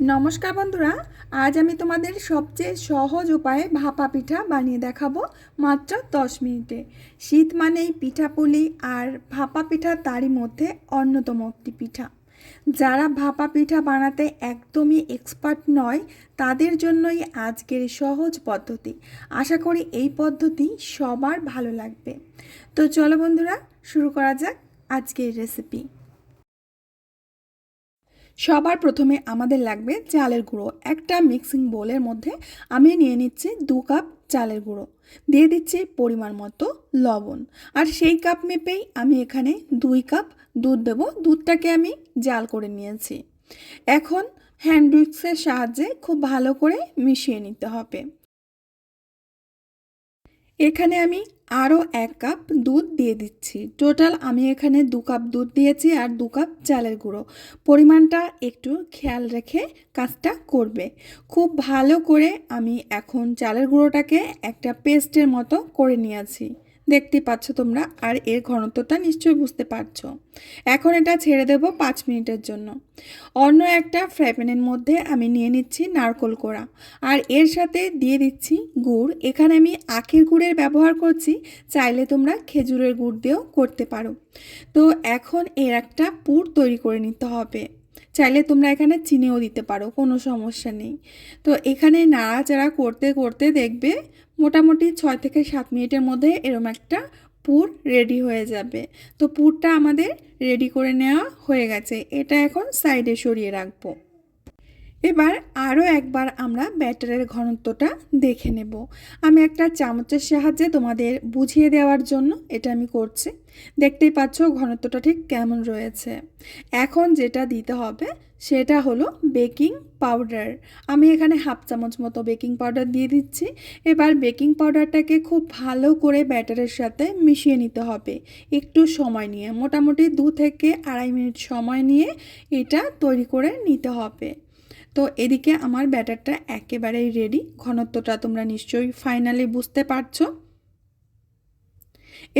নমস্কার বন্ধুরা, আজ আমি তোমাদের সবচেয়ে সহজ উপায়ে ভাপা পিঠা বানিয়ে দেখাবো মাত্র দশ মিনিটে। শীত মানেই পিঠাপুলি আর ভাপা পিঠা তারই মধ্যে অন্যতম একটি পিঠা। যারা ভাপা পিঠা বানাতে একদমই এক্সপার্ট নয়, তাদের জন্যই আজকের সহজ পদ্ধতি। আশা করি এই পদ্ধতি সবার ভালো লাগবে। তো চলো বন্ধুরা, শুরু করা যাক আজকের রেসিপি সবার প্রথমে আমাদের লাগবে চালের গুঁড়ো। একটা মিক্সিং বোলের মধ্যে আমি নিয়ে নিচ্ছি দু কাপ চালের গুঁড়ো। দিয়ে দিচ্ছি পরিমাণ মতো লবণ। আর সেই কাপ মেপেই আমি এখানে দুই কাপ দুধ দেব। দুধটাকে আমি জাল করে নিয়েছি। এখন হ্যান্ড উইক্সের সাহায্যে খুব ভালো করে মিশিয়ে নিতে হবে। এখানে আমি আরও এক কাপ দুধ দিয়ে দিচ্ছি। টোটাল আমি এখানে দু কাপ দুধ দিয়েছি আর দু কাপ চালের গুঁড়ো। পরিমাণটা একটু খেয়াল রেখে কাজটা করবে। খুব ভালো করে আমি এখন চালের গুঁড়োটাকে একটা পেস্টের মতো করে নিয়েছি। দেখতে পাচ্ছ তোমরা, আর এর ঘনত্বটা নিশ্চয়ই বুঝতে পারছ। এখন এটা ছেড়ে দেব পাঁচ মিনিটের জন্য। অন্য একটা ফ্রাই প্যানের মধ্যে আমি নিয়ে নিচ্ছি নারকোল কোড়া। আর এর সাথে দিয়ে দিচ্ছি গুড়। এখানে আমি আখের গুড়ের ব্যবহার করছি, চাইলে তোমরা খেজুরের গুড় দিয়েও করতে পারো। তো এখন এর একটা পুর তৈরি করে নিতে হবে। চাইলে তোমরা এখানে চিনিও দিতে পারো, কোনো সমস্যা নেই। তো এখানে নাড়াচাড়া করতে করতে দেখবে মোটামুটি ছয় থেকে সাত মিনিটের মধ্যে এরম একটা পুর রেডি হয়ে যাবে। তো পুরটা আমাদের রেডি করে নেওয়া হয়ে গেছে। এটা এখন সাইডে সরিয়ে রাখব। এবার আরও একবার আমরা ব্যাটারের ঘনত্বটা দেখে নেব। আমি একটা চামচের সাহায্যে তোমাদের বুঝিয়ে দেওয়ার জন্য এটা আমি করছি। দেখতেই পাচ্ছ ঘনত্বটা ঠিক কেমন রয়েছে। এখন যেটা দিতে হবে সেটা হলো বেকিং পাউডার। আমি এখানে হাফ চামচ মতো বেকিং পাউডার দিয়ে দিচ্ছি। এবার বেকিং পাউডারটাকে খুব ভালো করে ব্যাটারের সাথে মিশিয়ে নিতে হবে। একটু সময় নিয়ে, মোটামুটি দু থেকে আড়াই মিনিট সময় নিয়ে এটা তৈরি করে নিতে হবে। তো এদিকে আমার ব্যাটারটা একেবারেই রেডি ঘনত্বটা তোমরা নিশ্চয়ই ফাইনালি বুঝতে পারছ।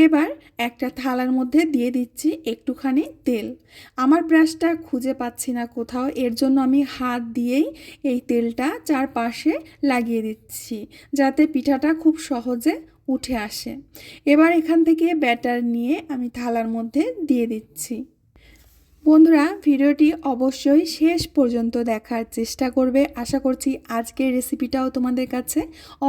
এবার একটা থালার মধ্যে দিয়ে দিচ্ছি একটুখানি তেল। আমার ব্রাশটা খুঁজে পাচ্ছি না কোথাও, এর জন্য আমি হাত দিয়েই এই তেলটা চারপাশে লাগিয়ে দিচ্ছি, যাতে পিঠাটা খুব সহজে উঠে আসে। এবার এখান থেকে ব্যাটার নিয়ে আমি থালার মধ্যে দিয়ে দিচ্ছি। বন্ধুরা, ভিডিওটি অবশ্যই শেষ পর্যন্ত দেখার চেষ্টা করবে। আশা করছি আজকের রেসিপিটাও তোমাদের কাছে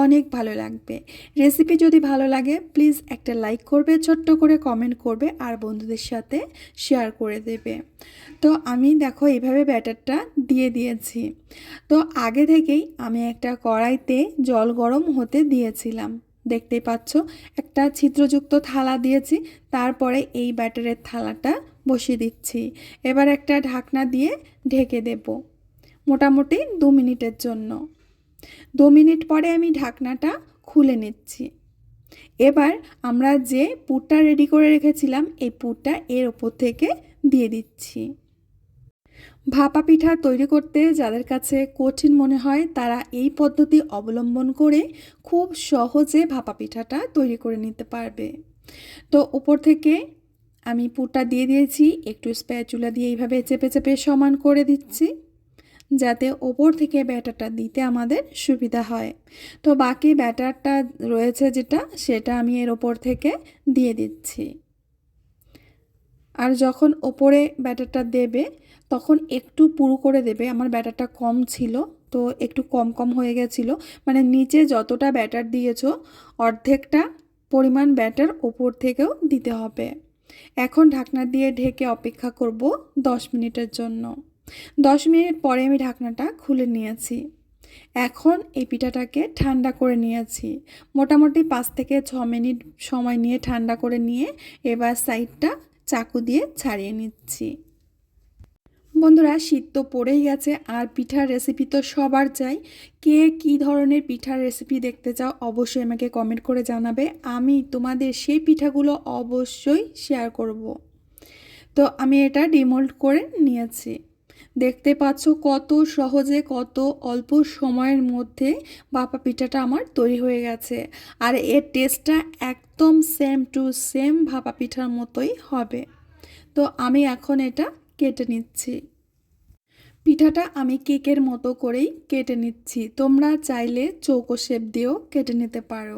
অনেক ভালো লাগবে। রেসিপি যদি ভালো লাগে প্লিজ একটা লাইক করবে, ছোট্ট করে কমেন্ট করবে আর বন্ধুদের সাথে শেয়ার করে দেবে। তো আমি দেখো এইভাবে ব্যাটারটা দিয়ে দিয়েছি। তো আগে থেকেই আমি একটা কড়াইতে জল গরম হতে দিয়েছিলাম। দেখতেই পাচ্ছ, একটা ছিদ্রযুক্ত থালা দিয়েছি। তারপরে এই ব্যাটারের থালাটা বসিয়ে দিচ্ছি। এবার একটা ঢাকনা দিয়ে ঢেকে দেব, মোটামুটি দু মিনিটের জন্য। দু মিনিট পরে আমি ঢাকনাটা খুলে নিচ্ছি। এবার আমরা যে পুরটা রেডি করে রেখেছিলাম, এই পুরটা এর ওপর থেকে দিয়ে দিচ্ছি। ভাপা পিঠা তৈরি করতে যাদের কাছে কঠিন মনে হয়, তারা এই পদ্ধতি অবলম্বন করে খুব সহজে ভাপা পিঠাটা তৈরি করে নিতে পারবে। তো উপর থেকে আমি পুরটা দিয়ে দিয়েছি, একটু স্প্যাচুলা দিয়ে এইভাবে চেপে চেপে সমান করে দিচ্ছি, যাতে ওপর থেকে ব্যাটারটা দিতে আমাদের সুবিধা হয়। তো বাকি ব্যাটারটা রয়েছে যেটা, সেটা আমি এর ওপর থেকে দিয়ে দিচ্ছি। আর যখন ওপরে ব্যাটারটা দেবে, তখন একটু পুরু করে দেবে, আমার ব্যাটারটা কম ছিল, তো একটু কম কম হয়ে গেছিল। মানে নিচে যতটা ব্যাটার দিয়েছ, অর্ধেকটা পরিমাণ ব্যাটার ওপর থেকেও দিতে হবে। এখন ঢাকনা দিয়ে ঢেকে অপেক্ষা করব দশ মিনিটের জন্য। দশ মিনিট পরে আমি ঢাকনাটা খুলে নিয়েছি। এখন এই পিঠাটাকে ঠান্ডা করে নিয়েছি। মোটামুটি পাঁচ থেকে ছ মিনিট সময় নিয়ে ঠান্ডা করে নিয়ে এবার সাইডটা চাকু দিয়ে ছাড়িয়ে নিচ্ছি। বন্ধুরা, শীত তো পড়েই গেছে, আর পিঠার রেসিপি তো সবার চাই। কে কি ধরনের পিঠার রেসিপি দেখতে চাও অবশ্যই আমাকে কমেন্ট করে জানাবে। আমি তোমাদের সেই পিঠাগুলো অবশ্যই শেয়ার করব। তো আমি এটা ডিমোল্ড করে নিয়েছি। দেখতে পাচ্ছ কত সহজে, কত অল্প সময়ের মধ্যে বাপা পিঠাটা আমার তৈরি হয়ে গেছে। আর এর টেস্টটা একদম সেম টু সেম ভাপা পিঠার মতোই হবে। তো আমি এখন এটা কেটে নিচ্ছি। পিঠাটা আমি কেকের মতো করেই কেটে নিচ্ছি। তোমরা চাইলে চৌকো শেপ দিয়েও কেটে নিতে পারো।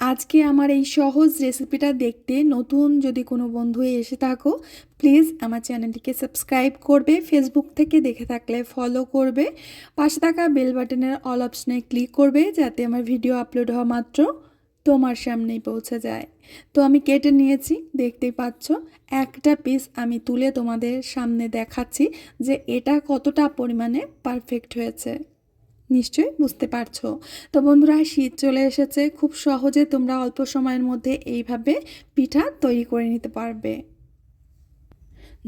আজকে আমার এই সহজ রেসিপিটা দেখতে নতুন যদি কোনো বন্ধু এসে থাকো, প্লিজ আমার চ্যানেলটিকে সাবস্ক্রাইব করবে, ফেসবুক থেকে দেখে থাকলে ফলো করবে, পাশে থাকা বেল বাটনের অল অপশনে ক্লিক করবে, যাতে আমার ভিডিও আপলোড হওয়া মাত্র তোমার সামনেই পৌঁছে যায়। তো আমি কেটে নিয়েছি, দেখতেই পাচ্ছ। একটা পিস আমি তুলে তোমাদের সামনে দেখাচ্ছি যে এটা কতটা পরিমাণে পারফেক্ট হয়েছে। নিশ্চয়ই বুঝতে পারছ। তো বন্ধুরা, শীত চলে এসেছে। খুব সহজে তোমরা অল্প সময়ের মধ্যে এইভাবে পিঠা তৈরি করে নিতে পারবে।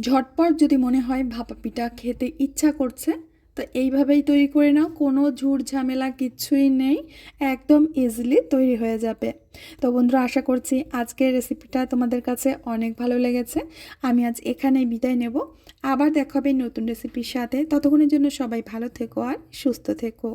ঝটপট যদি মনে হয় ভাপা পিঠা খেতে ইচ্ছা করছে তো এইভাবেই তৈরি করে নাও, কোনো ঝুট ঝামেলা কিচ্ছুই নেই, একদম ইজিলি তৈরি হয়ে যাবে। তো বন্ধুরা, আশা করছি আজকের রেসিপিটা তোমাদের কাছে অনেক ভালো লেগেছে। আমি আজ এখানেই বিদায় নেব। আবার দেখা হবে নতুন রেসিপির সাথে। ততক্ষণের জন্য সবাই ভালো থেকো আর সুস্থ থেকো।